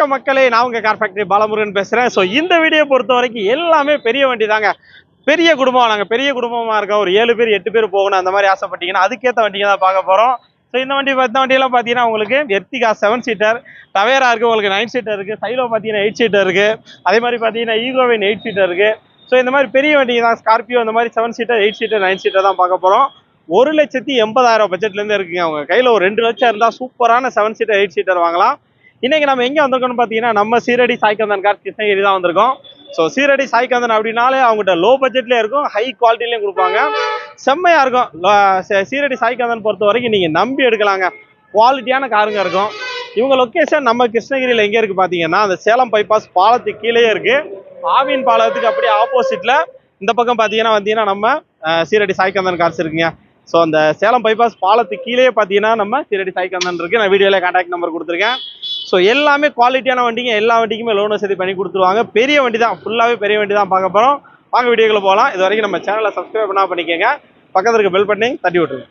வணக்கம் மக்களே நான் உங்கள் கார் ஃபேக்டரி பாலமுருகன் பேசுகிறேன் ஸோ இந்த வீடியோ பொறுத்த வரைக்கும் எல்லாமே பெரிய வண்டி தாங்க. பெரிய குடும்பம் நாங்கள் பெரிய குடும்பமாக இருக்கோம். ஒரு ஏழு பேர் எட்டு பேர் போகணும் அந்த மாதிரி ஆசைப்பட்டீங்கன்னா அதுக்கேற்ற வண்டிங்க தான் பார்க்க போகிறோம் ஸோ இந்த வண்டி இந்த வண்டியெல்லாம் பார்த்தீங்கன்னா உங்களுக்கு எர்த்திகா செவன் சீட்டர் டவேரா இருக்குது உங்களுக்கு நைன் சீட்டர் இருக்குது சைலோ பார்த்தீங்கன்னா எயிட் சீட்டர் இருக்குது அதே மாதிரி பார்த்தீங்கன்னா ஈகோவின் எயிட் சீட்டர் இருக்குது ஸோ இந்த மாதிரி பெரிய வண்டிங்க தான் ஸ்கார்பியோ இந்த மாதிரி seven seater eight seater nine seater தான் பார்க்க போகிறோம் ஒரு லட்சத்தி எண்பதாயிரம் பட்ஜெட்லேருந்து இருக்குங்க அவங்க. கையில் ஒரு ரெண்டு லட்சம் இருந்தால் சூப்பரான செவன் சீட்டர் எயிட் சீட்டர் வாங்கலாம். இன்னைக்கு நம்ம எங்கே வந்திருக்கோம்னு பார்த்தீங்கன்னா நம்ம சீரடி சாய்கந்தன் கார் கிருஷ்ணகிரி தான் வந்திருக்கோம். ஸோ சீரடி சாய்கந்தன் அப்படின்னாலே அவங்ககிட்ட லோ பட்ஜெட்லேயே இருக்கும் ஹை குவாலிட்டிலையும் கொடுப்பாங்க. செம்மையாக இருக்கும். சீரடி சாய்கந்தன் பொறுத்த வரைக்கும் நீங்கள் நம்பி எடுக்கலாங்க. குவாலிட்டியான காருங்க இருக்கும். இவங்க லொக்கேஷன் நம்ம கிருஷ்ணகிரியில் எங்கே இருக்குது பார்த்தீங்கன்னா அந்த சேலம் பைபாஸ் பாலத்துக்கு கீழேயே இருக்குது ஆவின் பாலத்துக்கு அப்படியே ஆப்போசிட்டில் இந்த பக்கம் பார்த்தீங்கன்னா வந்தீங்கன்னா நம்ம சீரடி சாய்கந்தன் கார்ஸ் இருக்குங்க. ஸோ அந்த சேலம் பைபாஸ் பாலத்துக்கு கீழேயே பார்த்தீங்கன்னா நம்ம சீரடி சாய்கந்தன் இருக்குது நான் வீடியோவில் கான்டாக்ட் நம்பர் கொடுத்துருக்கேன். ஸோ எல்லாமே குவாலிட்டியான வண்டிங்க. எல்லா வண்டிக்குமே லோன் வசதி பண்ணி கொடுத்துருவாங்க. பெரிய வண்டி தான் ஃபுல்லாகவே பெரிய வண்டி தான் பார்க்க போகிறோம் வாங்க வீடியோக்குள்ள போகலாம். இது வரைக்கும் நம்ம சேனலை சப்ஸ்கிரைப் பண்ணா பண்ணிக்கோங்க. பக்கத்தில் இருக்க பெல் பண்ணி தட்டி விட்டுருங்க.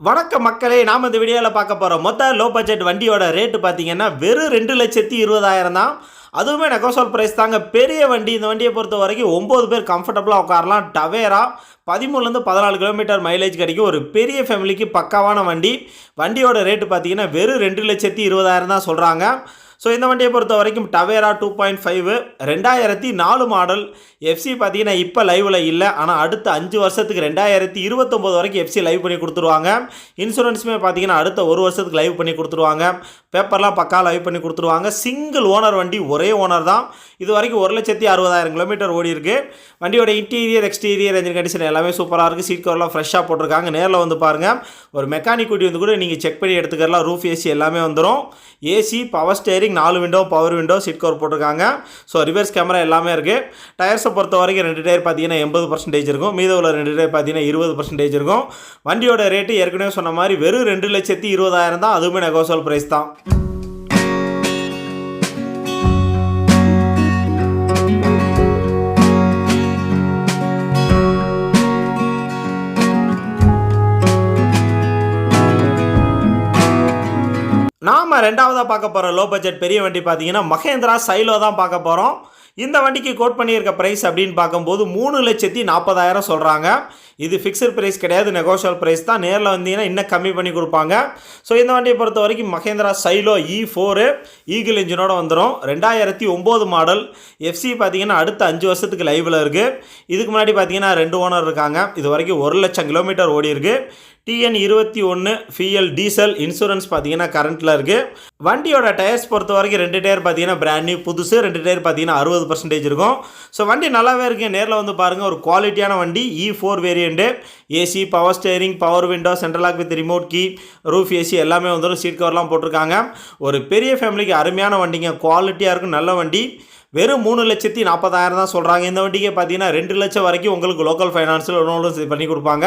வணக்கம் மக்களே நாம் இந்த வீடியோவில் பார்க்க போகிறோம் மொத்த லோ பட்ஜெட் வண்டியோட ரேட்டு பார்த்தீங்கன்னா வெறும் ரெண்டு லட்சத்தி இருபதாயிரம் தான். அதுவுமே நெகோசோல் ப்ரைஸ் தாங்க. பெரிய வண்டி இந்த வண்டியை பொறுத்த வரைக்கும் ஒம்பது பேர் கம்ஃபர்டபுளாக உட்காரலாம். டவேரா பதிமூணுலேருந்து பதினாலு கிலோமீட்டர் மைலேஜ் கிடைக்கும். ஒரு பெரிய ஃபேமிலிக்கு பக்காவான வண்டி. வண்டியோட ரேட்டு பார்த்தீங்கன்னா வெறும் ரெண்டு லட்சத்தி இருபதாயிரம் தான் சொல்கிறாங்க ஸோ இந்த வண்டியை பொறுத்த வரைக்கும் டவேரா டூ பாயிண்ட் ஃபைவ் ரெண்டாயிரத்தி நாலு மாடல் எஃப்சி பார்த்தீங்கன்னா இப்போ லைவில் இல்லை. ஆனால் அடுத்த அஞ்சு வருஷத்துக்கு ரெண்டாயிரத்தி இருபத்தொம்போது வரைக்கும் எஃப்சி லைவ் பண்ணி கொடுத்துருவாங்க. இன்சூரன்ஸுமே பார்த்தீங்கன்னா அடுத்த ஒரு வருஷத்துக்கு லைவ் பண்ணி கொடுத்துருவாங்க. பேப்பர்லாம் பக்கா லைவ் பண்ணி கொடுத்துருவாங்க. சிங்கிள் ஓனர் வண்டி ஒரே ஓனர் தான். இது வரைக்கும் ஒரு லட்சத்தி அறுபதாயிரம் கிலோமீட்டர் ஓடி இருக்கு. வண்டியோட இன்டீரியர் எக்ஸ்டீரியர் என்ஜின் கண்டிஷன் எல்லாமே சூப்பராக இருக்குது சீட் கவர்லாம் ஃப்ரெஷ்ஷாக போட்டிருக்காங்க. நேரில் வந்து பாருங்கள் ஒரு மெக்கானிக் கூட்டி வந்து கூட நீங்கள் செக் பண்ணி எடுத்துக்கலாம் ரூஃப் ஏசி எல்லாமே வந்துடும் ஏசி பவர் ஸ்டேரிங் நாலு window power window seat cover போட்டிருக்காங்க. ஸோ ரிவர்ஸ் கேமரா எல்லாமே இருக்குது டயர்ஸை பொறுத்த வரைக்கும் ரெண்டு டயர் பார்த்தீங்கன்னா எண்பது பர்சன்டேஜ் இருக்கும். மீத உள்ள ரெண்டு டயர் பார்த்தீங்கன்னா இருபது பர்சன்டேஜ் இருக்கும். வண்டியோட ரேட்டு ஏற்கனவே சொன்ன மாதிரி வெறும் ரெண்டு லட்சத்தி இருபதாயிரம் தான் அதுவுமே நெகோசல் ப்ரைஸ் தான். ரெண்டாவதாக பார்க்க போகிற லோ பட்ஜெட் பெரிய வண்டி பார்த்தீங்கன்னா மகேந்திரா சைலோ தான் பார்க்க போகிறோம் இந்த வண்டிக்கு கோட் பண்ணியிருக்க ப்ரைஸ் அப்படின்னு பார்க்கும்போது மூணு லட்சத்தி நாற்பதாயிரம் சொல்கிறாங்க இது ஃபிக்ஸட் ப்ரைஸ் கிடையாது நெகோஷியல் ப்ரைஸ் தான். நேரில் வந்தீங்கன்னா இன்னும் கம்மி பண்ணி கொடுப்பாங்க. ஸோ இந்த வண்டியை பொறுத்த வரைக்கும் Mahindra Xylo E four eagle இன்ஜினோட வந்துடும் ரெண்டாயிரத்தி ஒம்பது மாடல் எஃப்சி பார்த்தீங்கன்னா அடுத்த அஞ்சு வருஷத்துக்கு லைவில் இருக்குது இதுக்கு முன்னாடி பார்த்தீங்கன்னா ரெண்டு ஓனர் இருக்காங்க. இது வரைக்கும் ஒரு லட்சம் கிலோமீட்டர் ஓடி இருக்கு. டிஎன் இருபத்தி ஒன்று ஃபிஎல் டீசல் இன்சூரன்ஸ் பார்த்தீங்கன்னா கரண்ட்டில் இருக்குது வண்டியோட டயர்ஸ் பொறுத்த வரைக்கும் ரெண்டு டயர் பார்த்தீங்கன்னா பிராண்ட் நியூ புதுசு. ரெண்டு டயர் பார்த்தீங்கன்னா அறுபது பர்சன்டேஜ் இருக்கும். ஸோ வண்டி நல்லாவே இருக்குது நேரில் வந்து பாருங்கள் ஒரு குவாலிட்டியான வண்டி. E E four variant AC power steering power window central lock with remote key roof AC எல்லாமே வந்துடும் சீட் கவர்லாம் போட்டிருக்காங்க. ஒரு பெரிய ஃபேமிலிக்கு அருமையான வண்டிங்க. குவாலிட்டியாக இருக்கும் நல்ல வண்டி. வெறும் மூணு லட்சத்தி நாற்பதாயிரம் தான் சொல்கிறாங்க இந்த வண்டிக்கே பார்த்தீங்கன்னா ரெண்டு லட்சம் வரைக்கும் உங்களுக்கு லோக்கல் ஃபைனான்ஸில் லோன் பண்ணி கொடுப்பாங்க.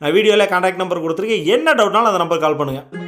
நான் வீடியோவில் கான்டாக்ட் நம்பர் கொடுத்துருக்கேன். என்ன டவுட்னாலும் அந்த நம்பர் கால் பண்ணுங்கள்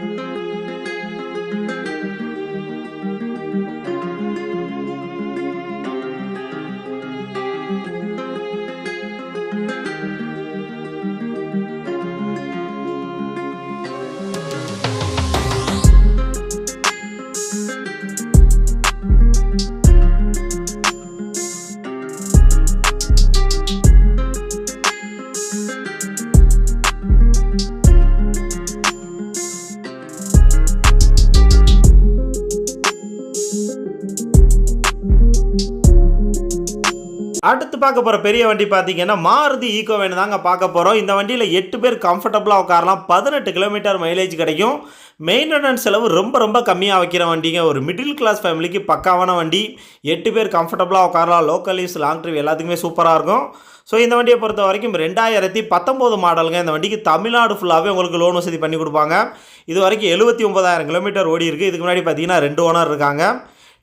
அடுத்து பார்க்க போகிற பெரிய வண்டி பார்த்தீங்கன்னா மாருதி ஈகோ வேன் தாங்க பார்க்க போகிறோம் இந்த வண்டியில் எட்டு பேர் கம்ஃபர்டபுளாக உட்காரலாம். பதினெட்டு கிலோமீட்டர் மைலேஜ் கிடைக்கும். மெயின்டெனன்ஸ் செலவு ரொம்ப ரொம்ப கம்மியாக வைக்கிற வண்டிங்க. ஒரு மிடில் கிளாஸ் ஃபேமிலிக்கு பக்காவான வண்டி. எட்டு பேர் கம்ஃபர்டபுளாக உட்காரலாம். லோக்கல் யூஸ் லாங் ட்ரிப் எல்லாத்துக்குமே சூப்பராக இருக்கும். ஸோ இந்த வண்டியை பொறுத்த வரைக்கும் ரெண்டாயிரத்தி பத்தொம்போது மாடலுங்க இந்த வண்டிக்கு தமிழ்நாடு ஃபுல்லாகவே உங்களுக்கு லோன் வசதி பண்ணி கொடுப்பாங்க. இது வரைக்கும் எழுபத்தி ஒன்பதாயிரம் கிலோமீட்டர் ஓடி இருக்குது இதுக்கு முன்னாடி பார்த்தீங்கன்னா ரெண்டு ஓனர் இருக்காங்க.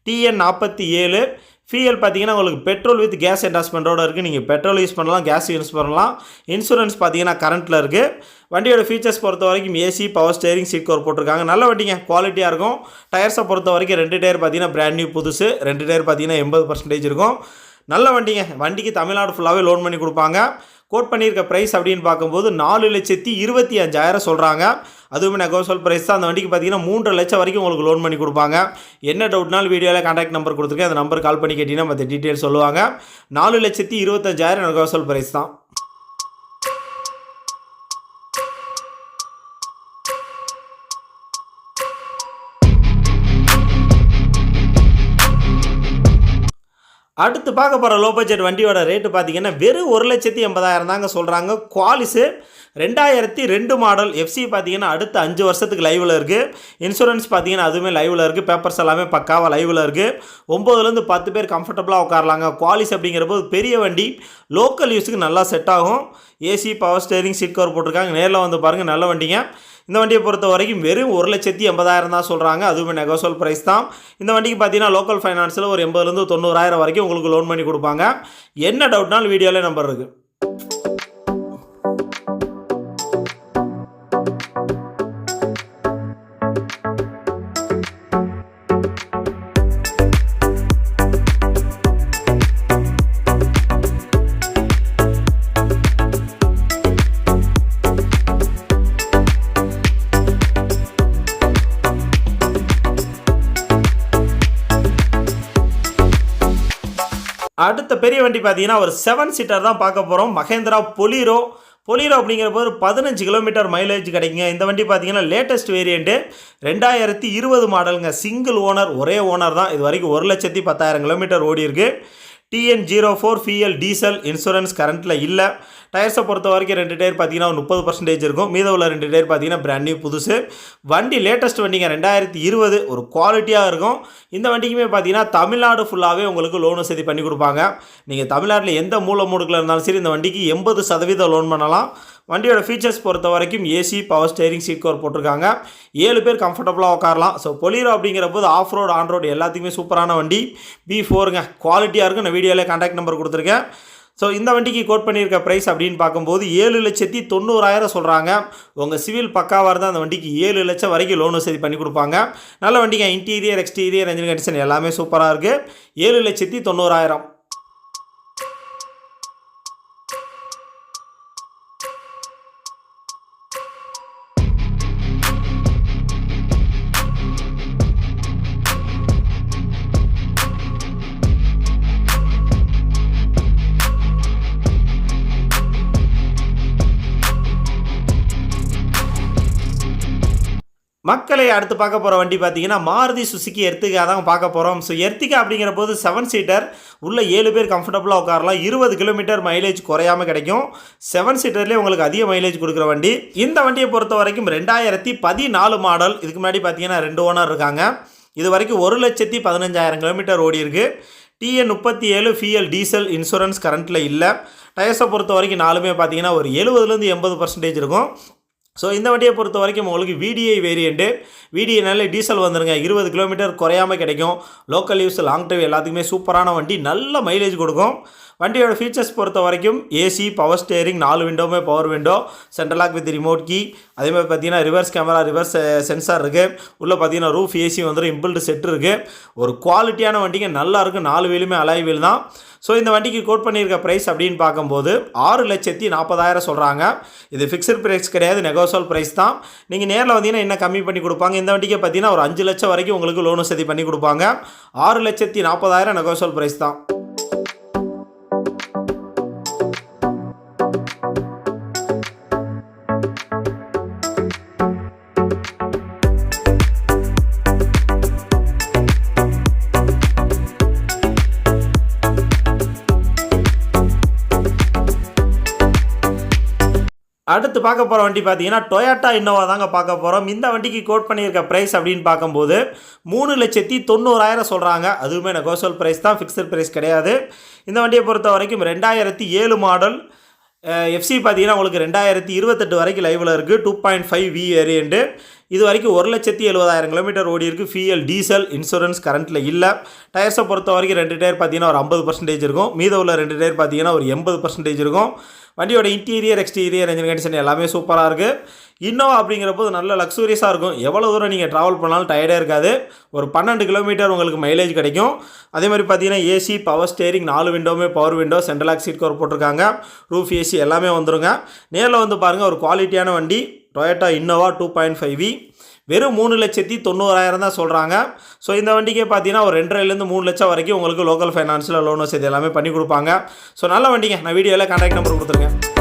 டிஎன் நாற்பத்தி ஏழு. ஃபிஎல் பார்த்தீங்கன்னா உங்களுக்கு பெட்ரோல் வித் கேஸ் என்டாஸ்மெண்ட்டோட இருக்குது நீங்கள் பெட்ரோல் யூஸ் பண்ணலாம் கேஸ் யூஸ் பண்ணலாம். இன்சூரன்ஸ் பார்த்தீங்கன்னா கரண்ட்டில் இருக்குது வண்டியோட ஃபீச்சர்ஸ் பொறுத்த வரைக்கும் AC power steering seat cover போட்டிருக்காங்க. நல்ல வண்டிங்க குவாலிட்டியாக இருக்கும். டயர்ஸை பொறுத்த வரைக்கும் ரெண்டு டயர் பார்த்தீங்கன்னா பிராண்ட் நியூ புதுசு. ரெண்டு டயர் பார்த்தீங்கன்னா எண்பது பர்சன்டேஜ் இருக்கும். நல்ல வண்டிங்க. வண்டிக்கு தமிழ்நாடு ஃபுல்லாகவே லோன் பண்ணி கொடுப்பாங்க. கோட் பண்ணியிருக்க ப்ரைஸ் அப்படின்னு பார்க்கும்போது நாலு லட்சத்தி இருபத்தி அஞ்சாயிரம் சொல்கிறாங்க அதுவுமே நெகோசல் ப்ரைஸ் தான். அந்த வண்டிக்கு பார்த்தீங்கன்னா மூன்றரை லட்சம் வரைக்கும் உங்களுக்கு லோன் பண்ணி கொடுப்பாங்க. என்ன டவுட்னாலும் வீடியோவில் காண்டாக்ட் நம்பர் கொடுத்துருக்கேன். அந்த நம்பர் கால் பண்ணி கேட்டிங்கன்னா மற்ற டீட்டெயில் சொல்லுவாங்க. நாலு லட்சத்தி இருபத்தஞ்சாயிரம் நெகோசல் ப்ரைஸ் தான். அடுத்து பார்க்க போகிற லோ பட்ஜெட் வண்டியோட ரேட்டு பார்த்தீங்கன்னா வெறும் ஒரு லட்சத்தி எண்பதாயிரம் தாங்க சொல்கிறாங்க குவாலிஸு ரெண்டாயிரத்தி ரெண்டு மாடல் எஃப்சி பார்த்தீங்கன்னா அடுத்த அஞ்சு வருஷத்துக்கு லைவில் இருக்குது இன்சூரன்ஸ் பார்த்தீங்கன்னா அதுவுமே லைவில் இருக்குது பேப்பர்ஸ் எல்லாமே பக்காவாக லைவில் இருக்குது ஒம்போதுலேருந்து பத்து பேர் கம்ஃபர்டபுளாக உட்காரலாங்க. குவாலிஸ் அப்படிங்கிற போது பெரிய வண்டி லோக்கல் யூஸுக்கு நல்லா செட் ஆகும். AC power steering seat cover போட்டிருக்காங்க. நேரில் வந்து பாருங்கள் நல்ல வண்டிங்க. இந்த வண்டியை பொறுத்த வரைக்கும் வெறும் ஒரு லட்சத்தி எண்பதாயிரம் தான் சொல்கிறாங்க அதுவுமே நெகோசோல் ப்ரைஸ் தான். இந்த வண்டிக்கு பார்த்தீங்கன்னா லோக்கல் ஃபைனான்ஸில் ஒரு எண்பதுலேருந்து தொண்ணூறாயிரம் வரைக்கும் உங்களுக்கு லோன் பண்ணி கொடுப்பாங்க. என்ன டவுட்னாலும் வீடியோவில் நம்பர் இருக்குது அடுத்த பெரிய வண்டி பார்த்தீங்கன்னா ஒரு செவன் சீட்டர் தான் பார்க்க போகிறோம் மகேந்திரா பொலிரோ பொலிரோ அப்படிங்கிற போது பதினஞ்சு கிலோமீட்டர் மைலேஜ் கிடைக்குங்க. இந்த வண்டி பார்த்தீங்கன்னா லேட்டஸ்ட் வேரியண்ட்டு ரெண்டாயிரத்தி இருபது மாடலுங்க சிங்கிள் ஓனர் ஒரே ஓனர் தான். இது வரைக்கும் ஒரு லட்சத்தி பத்தாயிரம் கிலோமீட்டர் ஓடி இருக்குது TN zero four FL diesel insurance கரண்ட்டில் இல்லை. டயர்ஸை பொறுத்த வரைக்கும் ரெண்டு டயர் பார்த்தீங்கன்னா ஒரு முப்பது பர்சன்டேஜ் இருக்கும். மீத உள்ள ரெண்டு டயர் பார்த்தீங்கன்னா பிராண்ட் நியூ புதுசு. வண்டி லேட்டஸ்ட் வண்டிங்க ரெண்டாயிரத்தி இருபது ஒரு குவாலிட்டியாக இருக்கும். இந்த வண்டிக்குமே பார்த்தீங்கன்னா தமிழ்நாடு ஃபுல்லாகவே உங்களுக்கு லோன் வசதி பண்ணி கொடுப்பாங்க. நீங்கள் தமிழ்நாட்டில் எந்த மூல மூடுக்கில் இருந்தாலும் சரி இந்த வண்டிக்கு எண்பது சதவீதம் லோன் பண்ணலாம். வண்டியோட ஃபீச்சர்ஸ் பொறுத்த வரைக்கும் AC power steering seat cover போட்டிருக்காங்க. ஏழு பேர் கம்ஃபர்டபுளாக உட்காரலாம். ஸோ பொலிரோ அப்படிங்கிற போது ஆஃப் ரோடு ஆன் ரோடு எல்லாத்துக்குமே சூப்பரான வண்டி. பி ஃபோருங்க குவாலிட்டியாக இருக்கும். நான் வீடியோவில் கான்டாக்ட் நம்பர் கொடுத்துருக்கேன். ஸோ இந்த வண்டிக்கு கோட் பண்ணியிருக்க ப்ரைஸ் அப்படின்னு பார்க்கும்போது ஏழு லட்சத்தி தொண்ணூறாயிரம் சொல்கிறாங்க உங்கள் சிவில் பக்காவாக இருந்தால் அந்த வண்டிக்கு ஏழு லட்சம் வரைக்கும் லோன் வசதி பண்ணி கொடுப்பாங்க. நல்ல வண்டிங்க. இன்டீரியர் எக்ஸ்டீரியர் என்ஜின் கண்டிஷன் எல்லாமே சூப்பராக இருக்குது ஏழு லட்சத்தி தொண்ணூறாயிரம். மக்களை அடுத்து பார்க்க போகிற வண்டி பார்த்தீங்கன்னா மாருதி சுசுக்கி எர்த்திகா தான் பார்க்க போகிறோம் ஸோ எர்த்திகா அப்படிங்கிற போது செவன் சீட்டர் உள்ள ஏழு பேர் கம்ஃபர்டபுளாக உட்காரலாம். இருபது கிலோமீட்டர் மைலேஜ் குறையாமல் கிடைக்கும். செவன் சீட்டர்லேயே உங்களுக்கு அதிக மைலேஜ் கொடுக்குற வண்டி. இந்த வண்டியை பொறுத்த வரைக்கும் ரெண்டாயிரத்தி பதினாலு மாடல் இதுக்கு முன்னாடி பார்த்தீங்கன்னா ரெண்டு ஓனர் இருக்காங்க. இது வரைக்கும் ஒரு லட்சத்தி பதினஞ்சாயிரம் கிலோமீட்டர் ஓடி இருக்குது டிஎன் முப்பத்தி ஏழு ஃபிஎல் டீசல் இன்சூரன்ஸ் கரண்ட்டில் இல்லை. டயர்ஸை பொறுத்த வரைக்கும் நாலுமே பார்த்தீங்கன்னா ஒரு எழுபதுலேருந்து எண்பது பர்சன்டேஜ் இருக்கும். ஸோ இந்த வண்டியை பொறுத்த வரைக்கும் உங்களுக்கு விடிஐ வேரியண்ட்டு விடிஐனால டீசல் வந்துருங்க. இருபது கிலோமீட்டர் குறையாமல் கிடைக்கும். லோக்கல் யூஸ் லாங் டிரைவ் எல்லாத்துக்குமே சூப்பரான வண்டி. நல்ல மைலேஜ் கொடுக்கும். வண்டியோட ஃபீச்சர்ஸ் பொறுத்த வரைக்கும் ஏசி பவர் ஸ்டேரிங் நாலு விண்டோவுமே power window central lock with remote key அதே மாதிரி பார்த்தீங்கன்னா ரிவர்ஸ் கேமரா ரிவர்ஸ் சென்சார் இருக்குது உள்ளே பார்த்தீங்கன்னா ரூஃப் ஏசி வந்துடும் இம்பிள்டு செட் இருக்குது ஒரு குவாலிட்டியான வண்டிங்க நல்லா இருக்கும் நாலு வீலுமே அலாய் வீல் தான். ஸோ இந்த வண்டிக்கு கோட் பண்ணியிருக்க ப்ரைஸ் அப்படின்னு பார்க்கும்போது ஆறு லட்சத்தி நாற்பதாயிரம் சொல்கிறாங்க இது ஃபிக்ஸட் ப்ரைஸ் கிடையாது நெகோசல் ப்ரைஸ் தான். நீங்கள் நேரில் வந்தீங்கன்னா என்ன கம்மி பண்ணி கொடுப்பாங்க? இந்த வண்டிக்கு பார்த்தீங்கன்னா ஒரு அஞ்சு லட்சம் வரைக்கும் உங்களுக்கு லோன் வசதி பண்ணி கொடுப்பாங்க. ஆறு லட்சத்தி நாற்பதாயிரம் நெகோசல் ப்ரைஸ் தான். அடுத்து பார்க்க போகிற வண்டி பார்த்தீங்கன்னா டொயாட்டா இன்னோவா தாங்க பார்க்க போகிறோம் இந்த வண்டிக்கு கோட் பண்ணியிருக்க ப்ரைஸ் அப்படின்னு பார்க்கும்போது மூணு லட்சத்தி தொண்ணூறாயிரம் சொல்கிறாங்க அதுவுமே நெகோசல் ப்ரைஸ் தான் ஃபிக்ஸட் ப்ரைஸ் கிடையாது. இந்த வண்டியை பொறுத்த வரைக்கும் ரெண்டாயிரத்தி ஏழு மாடல் எஃப்சி பார்த்தீங்கன்னா உங்களுக்கு ரெண்டாயிரத்தி இருபத்தெட்டு வரைக்கும் லைவில் இருக்குது two point five V variant இது வரைக்கும் ஒரு லட்சத்தி எழுபதாயிரம் கிலோமீட்டர் ஓடி இருக்குது ஃபிஎல் டீசல் இன்சூரன்ஸ் கரண்ட்டில் இல்லை. டயர்ஸை பொறுத்த வரைக்கும் ரெண்டு டயர் பார்த்தீங்கன்னா ஒரு ஐம்பது பர்சன்டேஜ் இருக்கும். மீத உள்ள ரெண்டு டயர் பார்த்தீங்கன்னா ஒரு எண்பது பர்சன்டேஜ் இருக்கும். வண்டியோட இன்டீரியர் எக்ஸ்டீரியர் என்ஜின் கண்டிஷன் எல்லாமே சூப்பராக இருக்குது இன்னோவா அப்படிங்கிறப்போ நல்ல லக்ஸூரியஸாக இருக்கும். எவ்வளோ தூரம் நீங்கள் ட்ராவல் பண்ணாலும் டயர்டே இருக்காது. ஒரு பன்னெண்டு கிலோமீட்டர் உங்களுக்கு மைலேஜ் கிடைக்கும். அதே மாதிரி பார்த்தீங்கன்னா ஏசி பவர் ஸ்டேரிங் நாலு விண்டோவுமே power window central seat cover போட்டிருக்காங்க. ரூஃப் ஏசி எல்லாமே வந்துருங்க. நேரில் வந்து பாருங்கள் ஒரு குவாலிட்டியான வண்டி Toyota Innova two point five V வெறும் மூணு லட்சத்தி தொண்ணூறாயிரம் தான் சொல்கிறாங்க ஸோ இந்த வண்டிக்கே பார்த்தீங்கன்னா ஒரு ரெண்டரைலேருந்து மூணு லட்சம் வரைக்கும் உங்களுக்கு லோக்கல் ஃபைனான்ஸில் லோன் வசதி எல்லாமே பண்ணி கொடுப்பாங்க. ஸோ நல்ல வண்டிங்க. நான் வீடியோவில் கான்டாக்ட் நம்பர் கொடுத்துருக்கேன்.